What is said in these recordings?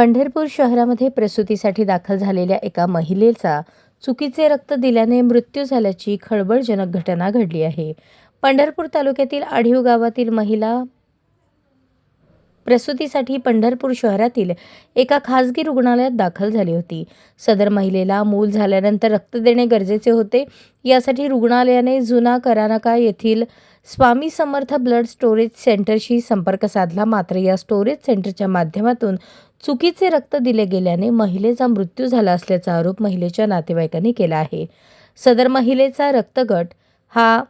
पंढरपूर शहरामध्ये प्रसूतीसाठी दाखल झालेल्या एका महिलेचा चुकीचे रक्त दिल्याने मृत्यू झाल्याची खळबळजनक घटना घडली आहे. पंढरपूर तालुक्यातील आढीव गावातील महिला प्रसूतीसाठी पंढरपूर शहरातील एका खासगी रुग्णालयात दाखल झाली होती. सदर महिलेला मूल झाल्यानंतर रक्त देणे गरजेचे होते. यासाठी रुग्णालयाने जुना करानाका येथील स्वामी समर्थ ब्लड स्टोरेज सेंटरशी संपर्क साधला. मात्र या स्टोरेज सेंटरच्या माध्यमातून चुकीचे रक्त दिले गेल्याने महिलेचा मृत्यू झाला असल्याचा आरोप महिलेच्या नातेवाईकांनी केला आहे. सदर महिलेचा रक्तगट हा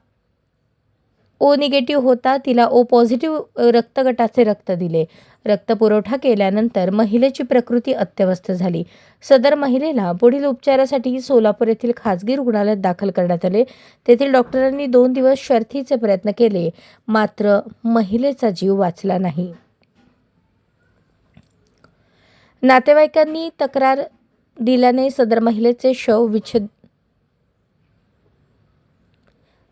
ओ निगेटिव्ह होता तिला ओ पॉझिटिव्ह रक्तगटाचे रक्त दिले. रक्तपुरवठा केल्यानंतर महिलेची प्रकृती अत्यवस्थ झाली. सदर महिलेला पुढील उपचारासाठी सोलापूर येथील खाजगी रुग्णालयात दाखल करण्यात आले. तेथील डॉक्टरांनी दोन दिवस शर्थीचे प्रयत्न केले मात्र महिलेचा जीव वाचला नाही. नातेवाईकांनी तक्रार दिल्याने सदर महिलेचे शव विच्छेद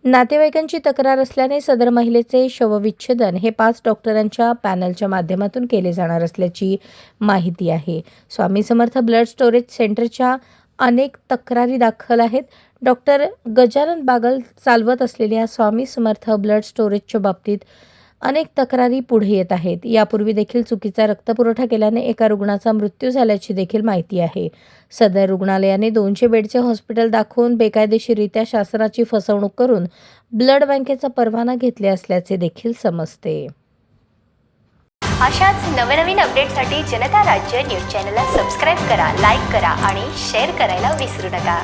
नातेवाईकांची तक्रार असल्याने सदर महिलेचे शवविच्छेदन हे पाच डॉक्टरांच्या पॅनलच्या माध्यमातून केले जाणार असल्याची माहिती आहे. स्वामी समर्थ ब्लड स्टोरेज सेंटरच्या अनेक तक्रारी दाखल आहेत. डॉक्टर गजानन बागल चालवत असलेल्या स्वामी समर्थ ब्लड स्टोरेजच्या बाबतीत अनेक तक्रारी पुढे येत आहेत. यापूर्वी देखील चुकीचा रक्तपुरवठा केल्याने एका रुग्णाचा मृत्यू झाल्याची देखील माहिती आहे. सदर रुग्णालयाने दोनशे बेडचे हॉस्पिटल दाखवून बेकायदेशीररित्या शासनाची फसवणूक करून ब्लड बँकेचा परवाना घेतले असल्याचे देखील समजते. अशाच नवनवीन अपडेटसाठी जनता राज्य न्यूज चॅनलला सबस्क्राईब करा लाईक करा आणि शेअर करायला विसरू नका.